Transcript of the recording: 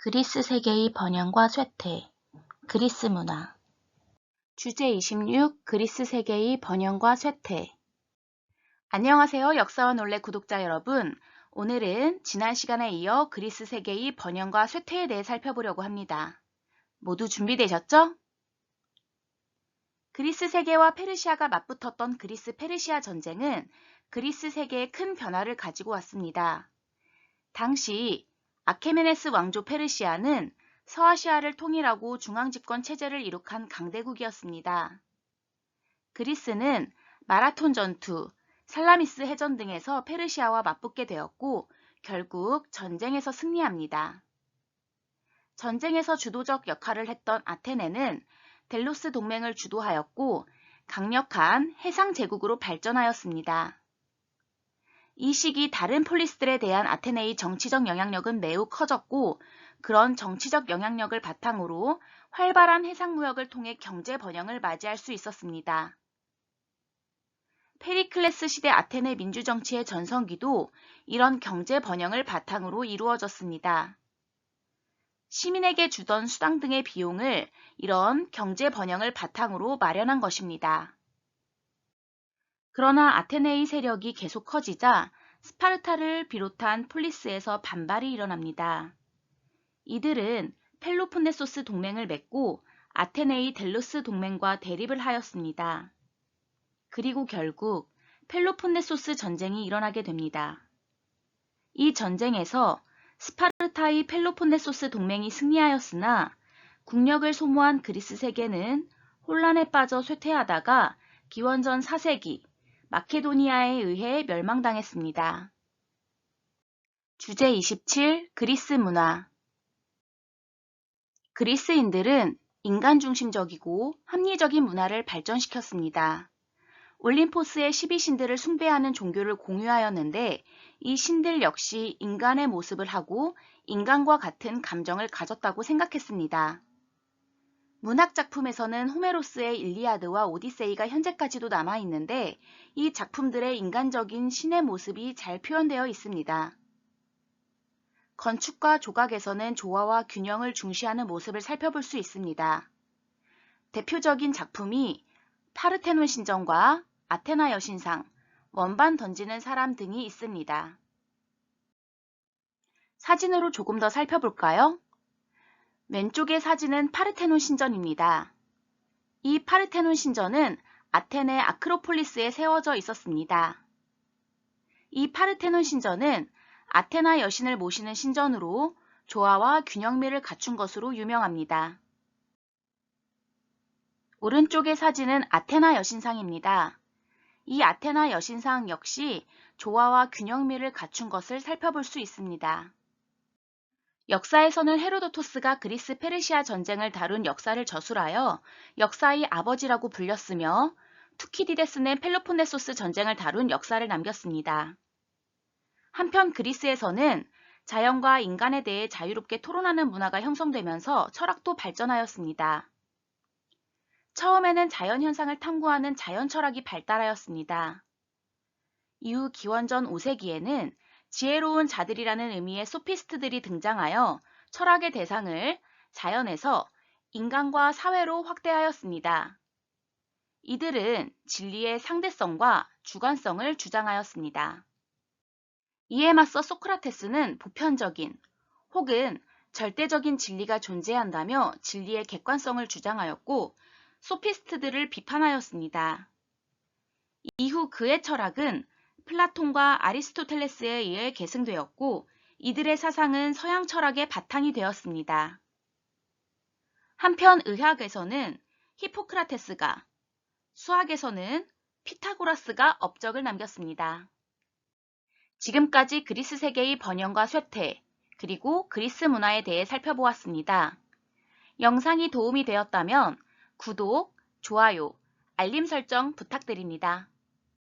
그리스 세계의 번영과 쇠퇴, 그리스 문화. 주제 26 그리스 세계의 번영과 쇠퇴. 안녕하세요. 역사와 논래 구독자 여러분. 오늘은 지난 시간에 이어 그리스 세계의 번영과 쇠퇴에 대해 살펴보려고 합니다. 모두 준비되셨죠? 그리스 세계와 페르시아가 맞붙었던 그리스 페르시아 전쟁은 그리스 세계에 큰 변화를 가지고 왔습니다. 당시 아케메네스 왕조 페르시아는 서아시아를 통일하고 중앙집권 체제를 이룩한 강대국이었습니다. 그리스는 마라톤 전투, 살라미스 해전 등에서 페르시아와 맞붙게 되었고 결국 전쟁에서 승리합니다. 전쟁에서 주도적 역할을 했던 아테네는 델로스 동맹을 주도하였고 강력한 해상 제국으로 발전하였습니다. 이 시기 다른 폴리스들에 대한 아테네의 정치적 영향력은 매우 커졌고 그런 정치적 영향력을 바탕으로 활발한 해상무역을 통해 경제 번영을 맞이할 수 있었습니다. 페리클레스 시대 아테네 민주정치의 전성기도 이런 경제 번영을 바탕으로 이루어졌습니다. 시민에게 주던 수당 등의 비용을 이런 경제 번영을 바탕으로 마련한 것입니다. 그러나 아테네의 세력이 계속 커지자 스파르타를 비롯한 폴리스에서 반발이 일어납니다. 이들은 펠로폰네소스 동맹을 맺고 아테네의 델로스 동맹과 대립을 하였습니다. 그리고 결국 펠로폰네소스 전쟁이 일어나게 됩니다. 이 전쟁에서 스파르타의 펠로폰네소스 동맹이 승리하였으나 국력을 소모한 그리스 세계는 혼란에 빠져 쇠퇴하다가 기원전 4세기 마케도니아에 의해 멸망당했습니다. 주제 27 그리스 문화 그리스인들은 인간 중심적이고 합리적인 문화를 발전시켰습니다. 올림포스의 12신들을 숭배하는 종교를 공유하였는데 이 신들 역시 인간의 모습을 하고 인간과 같은 감정을 가졌다고 생각했습니다. 문학 작품에서는 호메로스의 일리아드와 오디세이가 현재까지도 남아있는데 이 작품들의 인간적인 신의 모습이 잘 표현되어 있습니다. 건축과 조각에서는 조화와 균형을 중시하는 모습을 살펴볼 수 있습니다. 대표적인 작품이 파르테논 신전과 아테나 여신상, 원반 던지는 사람 등이 있습니다. 사진으로 조금 더 살펴볼까요? 왼쪽의 사진은 파르테논 신전입니다. 이 파르테논 신전은 아테네 아크로폴리스에 세워져 있었습니다. 이 파르테논 신전은 아테나 여신을 모시는 신전으로 조화와 균형미를 갖춘 것으로 유명합니다. 오른쪽의 사진은 아테나 여신상입니다. 이 아테나 여신상 역시 조화와 균형미를 갖춘 것을 살펴볼 수 있습니다. 역사에서는 헤로도토스가 그리스 페르시아 전쟁을 다룬 역사를 저술하여 역사의 아버지라고 불렸으며 투키디데스는 펠로폰네소스 전쟁을 다룬 역사를 남겼습니다. 한편 그리스에서는 자연과 인간에 대해 자유롭게 토론하는 문화가 형성되면서 철학도 발전하였습니다. 처음에는 자연 현상을 탐구하는 자연 철학이 발달하였습니다. 이후 기원전 5세기에는 지혜로운 자들이라는 의미의 소피스트들이 등장하여 철학의 대상을 자연에서 인간과 사회로 확대하였습니다. 이들은 진리의 상대성과 주관성을 주장하였습니다. 이에 맞서 소크라테스는 보편적인 혹은 절대적인 진리가 존재한다며 진리의 객관성을 주장하였고 소피스트들을 비판하였습니다. 이후 그의 철학은 플라톤과 아리스토텔레스에 의해 계승되었고 이들의 사상은 서양 철학의 바탕이 되었습니다. 한편 의학에서는 히포크라테스가, 수학에서는 피타고라스가 업적을 남겼습니다. 지금까지 그리스 세계의 번영과 쇠퇴, 그리고 그리스 문화에 대해 살펴보았습니다. 영상이 도움이 되었다면 구독, 좋아요, 알림 설정 부탁드립니다.